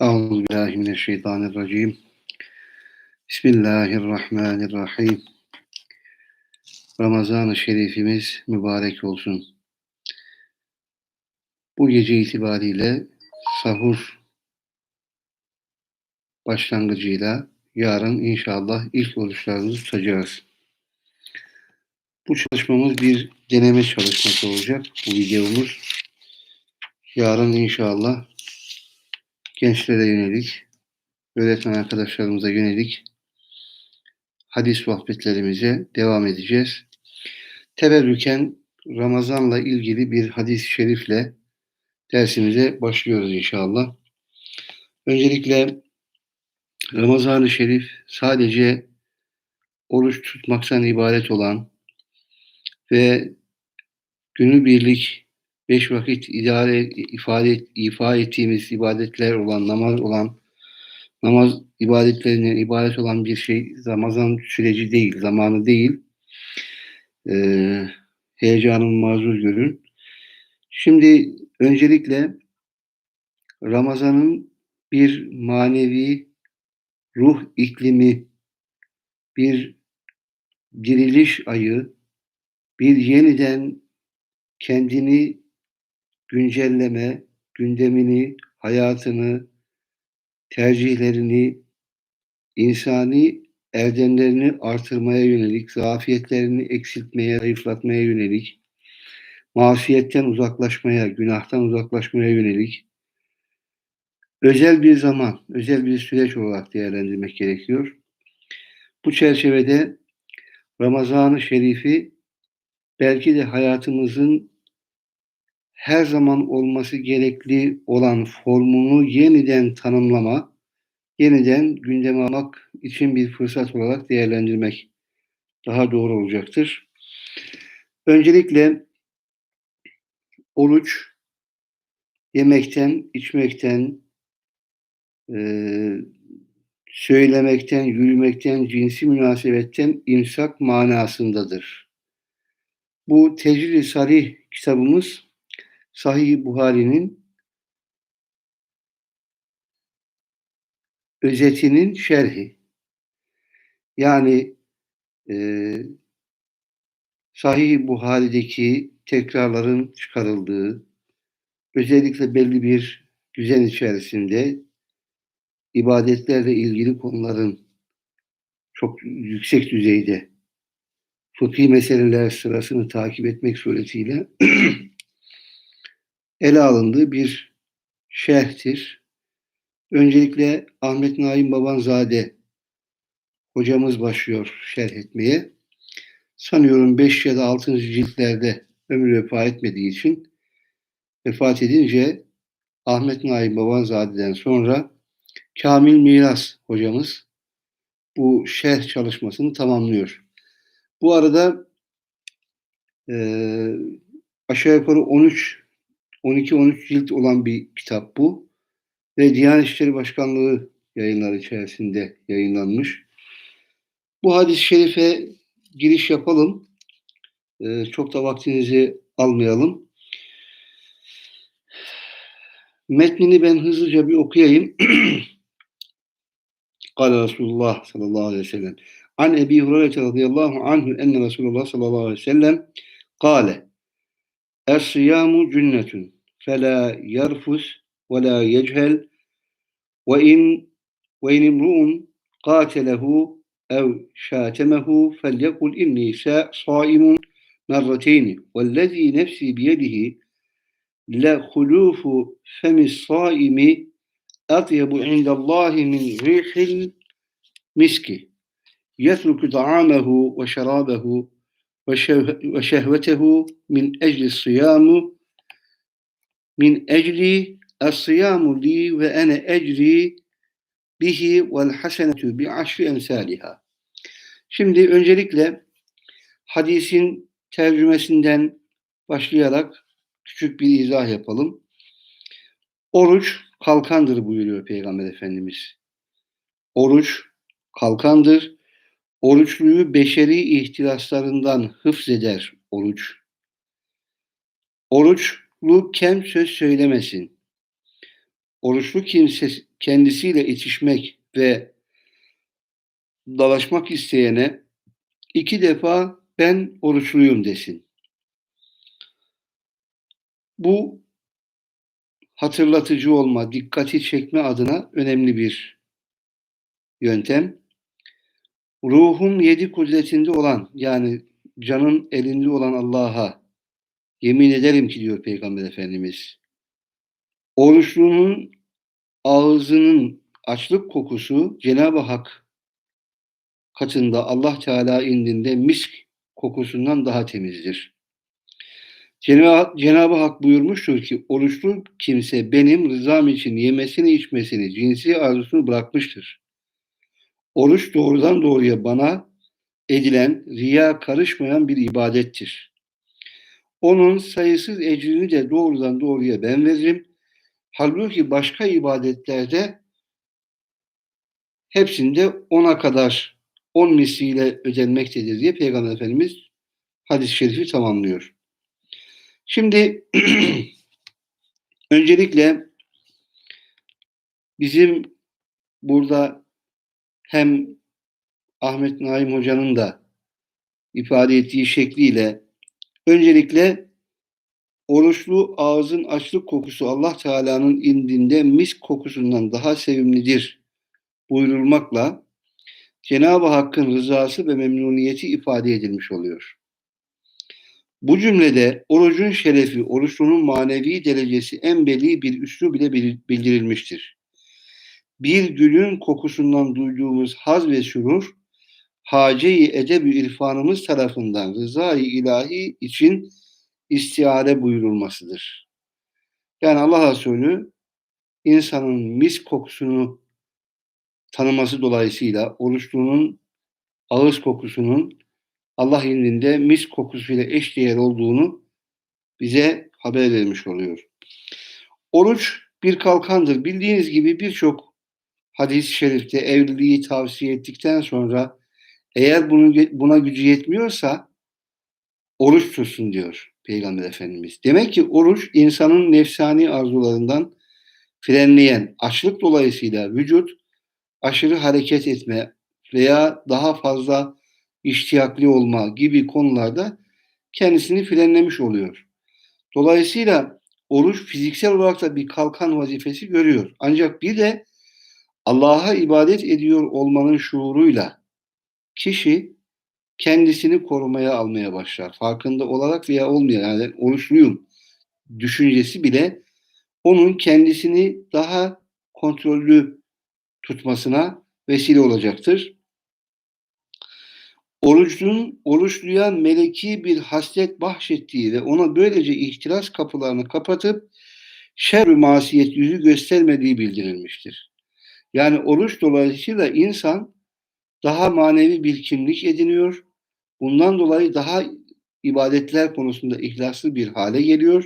Euzubillahimineşşeytanirracim. Bismillahirrahmanirrahim. Ramazan-ı Şerifimiz mübarek olsun. Bu gece itibariyle sahur başlangıcıyla yarın inşallah ilk oruçlarımızı tutacağız. Bu çalışmamız bir deneme çalışması olacak. Bu videomuz. Yarın inşallah gençlere yönelik, öğretmen arkadaşlarımıza yönelik hadis sohbetlerimize devam edeceğiz. Teberrüken Ramazan'la ilgili bir hadis-i şerifle dersimize başlıyoruz inşallah. Öncelikle Ramazan-ı Şerif sadece oruç tutmaktan ibaret olan ve günübirlik beş vakit idare ifade ifa ettiğimiz ibadetler olan namaz olan namaz ibadetlerine ibadet olan bir şey Ramazan süreci değil, zamanı değil. Ee, heyecanımı mazur görün. Şimdi öncelikle Ramazan'ın bir manevi ruh iklimi, bir diriliş ayı, bir yeniden kendini güncelleme, gündemini, hayatını, tercihlerini, insani erdemlerini artırmaya yönelik, zafiyetlerini eksiltmeye, zayıflatmaya yönelik, masiyetten uzaklaşmaya, günahtan uzaklaşmaya yönelik özel bir zaman, özel bir süreç olarak değerlendirmek gerekiyor. Bu çerçevede Ramazan-ı Şerif'i belki de hayatımızın her zaman olması gerekli olan formunu yeniden tanımlama, yeniden gündeme almak için bir fırsat olarak değerlendirmek daha doğru olacaktır. Öncelikle oruç yemekten, içmekten, e, söylemekten, yürümekten, cinsi münasebetten imsak manasındadır. Bu Tecrid-i Sarih kitabımız Sahih Buhari'nin özetinin şerhi. Yani e, Sahih Buhari'deki tekrarların çıkarıldığı, özellikle belli bir düzen içerisinde ibadetlerle ilgili konuların çok yüksek düzeyde fıkhi meseleler sırasını takip etmek suretiyle ele alındığı bir şerhtir. Öncelikle Ahmet Naim Babanzade hocamız başlıyor şerh etmeye. Sanıyorum 5 ya da 6. ciltlerde ömür vefa etmediği için vefat edince Ahmet Naim Babanzade'den sonra Kamil Miras hocamız bu şerh çalışmasını tamamlıyor. Bu arada e, aşağı yukarı 13 12-13 cilt olan bir kitap bu. Ve Diyanet İşleri Başkanlığı yayınları içerisinde yayınlanmış. Bu hadis-i şerife giriş yapalım. Ee, çok da vaktinizi almayalım. Metnini ben hızlıca bir okuyayım. Kale Resulullah sallallahu aleyhi ve sellem. An Ebi Hureyre radıyallahu anhu enne Resulullah sallallahu aleyhi ve sellem kale Es-siyamu cünnetun فلا يرفث ولا يجهل وإن وإن امرؤ قاتله أو شاتمه فليقل إني صائم مرتين والذي نفسي بيده لخلوف فم الصائم أطيب عند الله من ريح المسك. يترك طعامه وشرابه وشهوته من أجل الصيام min ecli es-siyamu li ve ene ecri bihi vel hasenetu bi aşri emsaliha. Şimdi öncelikle hadisin tercümesinden başlayarak küçük bir izah yapalım. Oruç kalkandır buyuruyor Peygamber Efendimiz. Oruç kalkandır. Oruçluyu beşeri ihtiraslarından hıfzeder oruç. Oruç Lu kem söz söylemesin. oruçlu kimse kendisiyle itişmek ve dalaşmak isteyene iki defa ben oruçluyum desin. Bu hatırlatıcı olma, dikkati çekme adına önemli bir yöntem. Ruhum yedi kudretinde olan yani canın elinde olan Allah'a yemin ederim ki diyor Peygamber Efendimiz. Oruçlunun ağzının açlık kokusu Cenab-ı Hak katında Allah Teala indinde misk kokusundan daha temizdir. Cenab-ı, Cenab Hak buyurmuştur ki oruçlu kimse benim rızam için yemesini içmesini, cinsi arzusunu bırakmıştır. Oruç doğrudan doğruya bana edilen, riya karışmayan bir ibadettir. Onun sayısız ecrini de doğrudan doğruya ben veririm. Halbuki başka ibadetlerde hepsinde ona kadar on misliyle ödenmektedir diye Peygamber Efendimiz hadis-i şerifi tamamlıyor. Şimdi öncelikle bizim burada hem Ahmet Naim Hoca'nın da ifade ettiği şekliyle öncelikle oruçlu ağzın açlık kokusu Allah Teala'nın indinde mis kokusundan daha sevimlidir buyurulmakla Cenab-ı Hakk'ın rızası ve memnuniyeti ifade edilmiş oluyor. Bu cümlede orucun şerefi, oruçlunun manevi derecesi en belli bir üslub ile bildirilmiştir. Bir gülün kokusundan duyduğumuz haz ve sürur, hace-i edeb irfanımız tarafından rızayı ilahi için istiare buyurulmasıdır. Yani Allah Resulü insanın mis kokusunu tanıması dolayısıyla oruçlunun ağız kokusunun Allah indinde mis kokusuyla eşdeğer olduğunu bize haber vermiş oluyor. Oruç bir kalkandır. Bildiğiniz gibi birçok hadis-i şerifte evliliği tavsiye ettikten sonra eğer bunu, buna gücü yetmiyorsa oruç tutsun diyor Peygamber Efendimiz. Demek ki oruç insanın nefsani arzularından frenleyen, açlık dolayısıyla vücut aşırı hareket etme veya daha fazla iştiyaklı olma gibi konularda kendisini frenlemiş oluyor. Dolayısıyla oruç fiziksel olarak da bir kalkan vazifesi görüyor. Ancak bir de Allah'a ibadet ediyor olmanın şuuruyla kişi kendisini korumaya almaya başlar. Farkında olarak veya olmayan yani oruçluyum düşüncesi bile onun kendisini daha kontrollü tutmasına vesile olacaktır. Orucun, oruçluya meleki bir haslet bahşettiği ve ona böylece ihtiras kapılarını kapatıp şer masiyet yüzü göstermediği bildirilmiştir. Yani oruç dolayısıyla insan daha manevi bir kimlik ediniyor. Bundan dolayı daha ibadetler konusunda ihlaslı bir hale geliyor.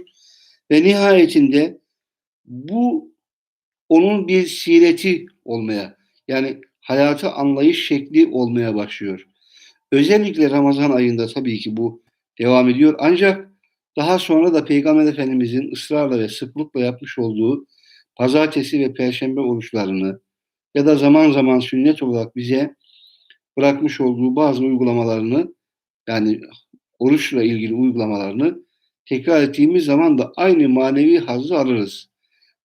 Ve nihayetinde bu onun bir sireti olmaya yani hayatı anlayış şekli olmaya başlıyor. Özellikle Ramazan ayında tabii ki bu devam ediyor. Ancak daha sonra da Peygamber Efendimizin ısrarla ve sıklıkla yapmış olduğu pazartesi ve perşembe oruçlarını ya da zaman zaman sünnet olarak bize bırakmış olduğu bazı uygulamalarını yani oruçla ilgili uygulamalarını tekrar ettiğimiz zaman da aynı manevi hazzı alırız.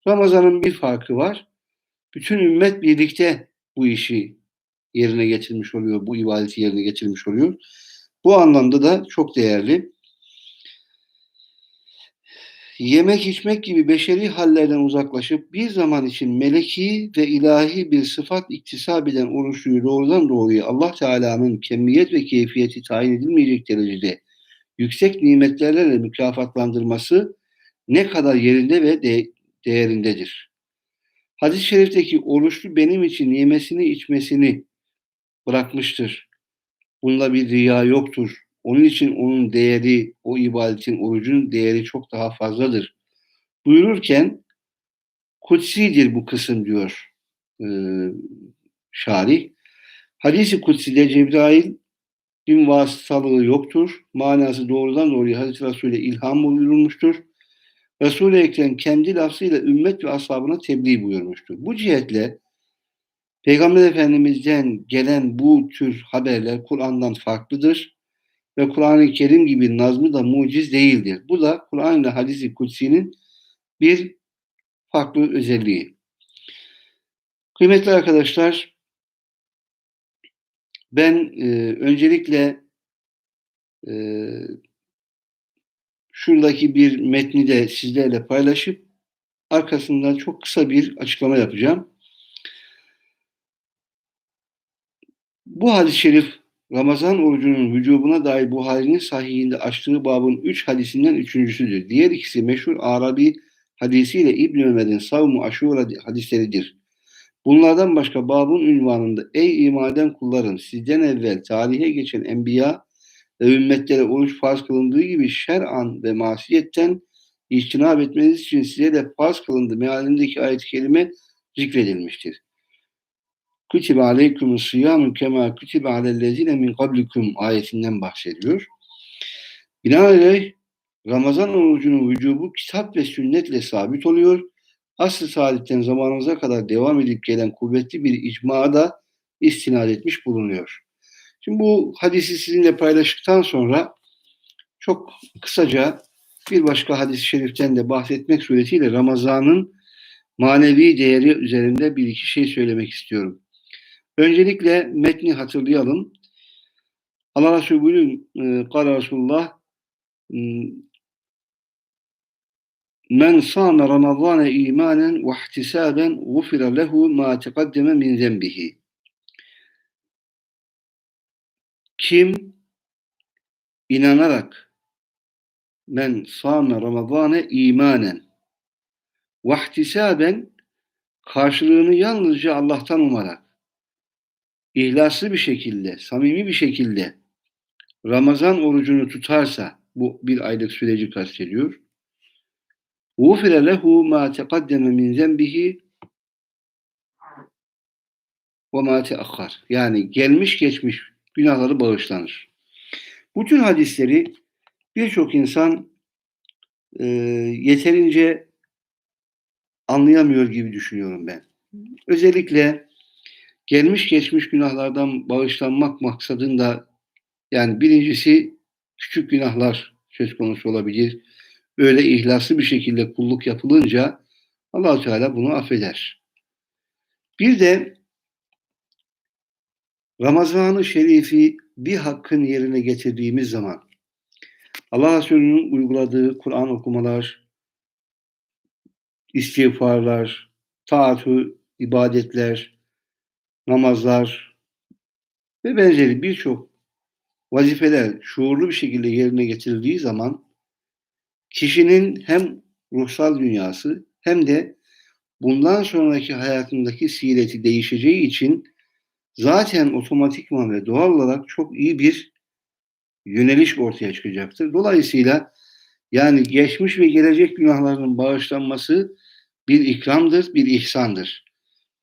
Ramazan'ın bir farkı var. Bütün ümmet birlikte bu işi yerine getirmiş oluyor, bu ibadeti yerine getirmiş oluyor. Bu anlamda da çok değerli. Yemek içmek gibi beşeri hallerden uzaklaşıp bir zaman için meleki ve ilahi bir sıfat iktisap eden oruçluyu doğrudan doğruya Allah Teala'nın kemiyet ve keyfiyeti tayin edilmeyecek derecede yüksek nimetlerle mükafatlandırması ne kadar yerinde ve de değerindedir. Hadis-i şerifteki oruçlu benim için yemesini içmesini bırakmıştır. Bunda bir riya yoktur. Onun için onun değeri, o ibadetin, orucun değeri çok daha fazladır. Buyururken kutsidir bu kısım diyor e, şarih. Hadis-i kutside Cebrail din vasıtalığı yoktur. Manası doğrudan doğruya Hazreti Resul'e ilham buyurulmuştur. Resul-i Ekrem kendi lafzıyla ümmet ve ashabına tebliğ buyurmuştur. Bu cihetle Peygamber Efendimiz'den gelen bu tür haberler Kur'an'dan farklıdır ve Kur'an-ı Kerim gibi nazmı da muciz değildir. Bu da Kur'an ile hadisi kutsi'nin bir farklı özelliği. Kıymetli arkadaşlar, ben e, öncelikle e, şuradaki bir metni de sizlerle paylaşıp arkasından çok kısa bir açıklama yapacağım. Bu hadis-i şerif Ramazan orucunun vücubuna dair Buhari'nin sahihinde açtığı babın üç hadisinden üçüncüsüdür. Diğer ikisi meşhur Arabi hadisiyle İbn Ömer'in savmu aşura hadisleridir. Bunlardan başka babın ünvanında ey imaden kullarım sizden evvel tarihe geçen enbiya ve ümmetlere oruç farz kılındığı gibi şer'an ve masiyetten içtinab etmeniz için size de farz kılındı mealindeki ayet-i kerime zikredilmiştir. Kutibe aleyküm siyamu kema kutibe alellezine min kablikum ayetinden bahsediyor. Binaenaleyh Ramazan orucunun vücubu kitap ve sünnetle sabit oluyor. Asr-ı saadetten zamanımıza kadar devam edip gelen kuvvetli bir icmaya da istinad etmiş bulunuyor. Şimdi bu hadisi sizinle paylaştıktan sonra çok kısaca bir başka hadis-i şeriften de bahsetmek suretiyle Ramazan'ın manevi değeri üzerinde bir iki şey söylemek istiyorum. Öncelikle metni hatırlayalım. Allah Resulü buyuruyor, Kale Resulullah Men sâme Ramazâne imanen ve ihtisâben gufira lehu ma teqaddeme min zenbihi. Kim inanarak men sâme Ramazâne imanen ve ihtisâben karşılığını yalnızca Allah'tan umarak ihlaslı bir şekilde, samimi bir şekilde Ramazan orucunu tutarsa bu bir aylık süreci kastediyor. غُفِرَ لَهُ مَا تَقَدَّمَ مِنْ ذَنْبِهِ وَمَا تَأَخَّرْ Yani gelmiş geçmiş günahları bağışlanır. Bu tür hadisleri birçok insan e, yeterince anlayamıyor gibi düşünüyorum ben. Özellikle gelmiş geçmiş günahlardan bağışlanmak maksadında yani birincisi küçük günahlar söz konusu olabilir. Öyle ihlaslı bir şekilde kulluk yapılınca allah Teala bunu affeder. Bir de Ramazan-ı Şerif'i bir hakkın yerine getirdiğimiz zaman Allah Resulü'nün uyguladığı Kur'an okumalar, istiğfarlar, taatü, ibadetler, namazlar ve benzeri birçok vazifeler şuurlu bir şekilde yerine getirildiği zaman kişinin hem ruhsal dünyası hem de bundan sonraki hayatındaki sireti değişeceği için zaten otomatikman ve doğal olarak çok iyi bir yöneliş ortaya çıkacaktır. Dolayısıyla yani geçmiş ve gelecek günahların bağışlanması bir ikramdır, bir ihsandır.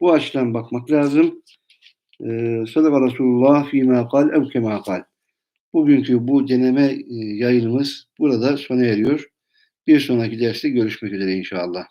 Bu açıdan bakmak lazım. Ee, Sadaka Resulullah fîmâ kal ev kemâ kal. Bugünkü bu deneme e, yayınımız burada sona eriyor. Bir sonraki derste görüşmek üzere inşallah.